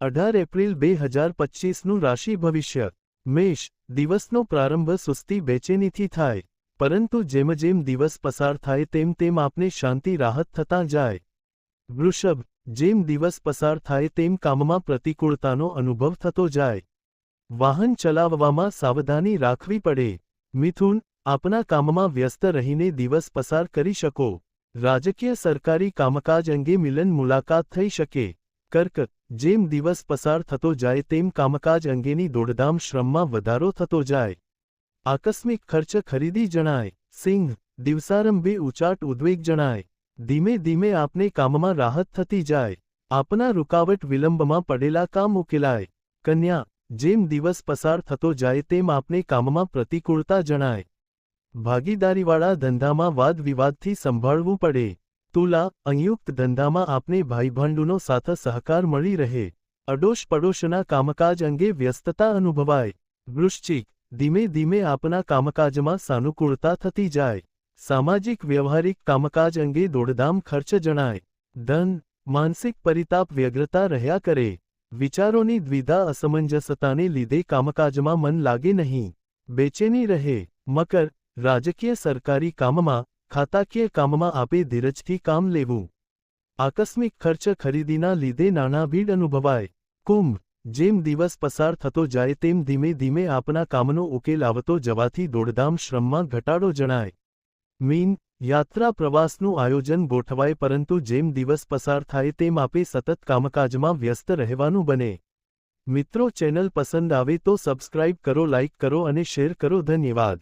અઢાર એપ્રિલ બે હજાર પચીસનું રાશિ ભવિષ્ય. મેષ, દિવસનો પ્રારંભ સુસ્તી બેચેનીથી થાય. પરંતુ જેમ જેમ દિવસ પસાર થાય તેમ તેમ આપને શાંતિ રાહત થતાં જાય. વૃષભ, જેમ દિવસ પસાર થાય તેમ કામમાં પ્રતિકૂળતાનો અનુભવ થતો જાય. વાહન ચલાવવામાં સાવધાની રાખવી પડે. મિથુન, આપના કામમાં વ્યસ્ત રહીને દિવસ પસાર કરી શકો. રાજકીય સરકારી કામકાજ અંગે મિલન મુલાકાત થઈ શકે. કર્ક, જેમ દિવસ પસાર થતો જાય તેમ કામકાજ અંગેની દોડધામ શ્રમમાં વધારો થતો જાય. આકસ્મિક ખર્ચ ખરીદી જણાય. સિંહ, દિવસારંભે ઉચાટ ઉદ્વેગ જણાય. ધીમે ધીમે આપને કામમાં રાહત થતી જાય. આપના રૂકાવટ વિલંબમાં પડેલા કામ ઉકેલાય. કન્યા, જેમ દિવસ પસાર થતો જાય તેમ આપને કામમાં પ્રતિકૂળતા જણાય. ભાગીદારીવાળા ધંધામાં વાદ વિવાદથી સંભાળવું પડે. તુલા સંયુક્ત ધંધામાં આપને ભાઈભાંડુનો સાથ સહકાર મળી રહે અડોશ પડોશના કામકાજ અંગે વ્યસ્તતા અનુભવાય વૃશ્ચિક ધીમે ધીમે આપના કામકાજમાં સાનુકૂળતા થતી જાય સામાજિક વ્યવહારિક કામકાજ અંગે દોડધામ ખર્ચ જણાય ધન માનસિક પરિતાપ વ્યગ્રતા રહ્યા કરે વિચારોની દ્વિધા અસમંજસતાને લીધે કામકાજમાં મન લાગે નહીં બેચેની રહે મકર રાજકીય સરકારી કામમાં ખાતાકીય કામમાં આપે ધીરજથી કામ લેવું. આકસ્મિક ખર્ચ ખરીદીના લીધે નાના ભીડ અનુભવાય. કુંભ, જેમ દિવસ પસાર થતો જાય તેમ ધીમે ધીમે આપના કામનો ઉકેલ આવતો જવાથી દોડધામ શ્રમમાં ઘટાડો જણાય. મીન, યાત્રા પ્રવાસનું આયોજન ગોઠવાય પરંતુ જેમ દિવસ પસાર થાય તેમ આપે સતત કામકાજમાં વ્યસ્ત રહેવાનું બને. મિત્રો ચેનલ પસંદ આવે તો સબસ્ક્રાઇબ કરો, લાઇક કરો અને શેર કરો. ધન્યવાદ.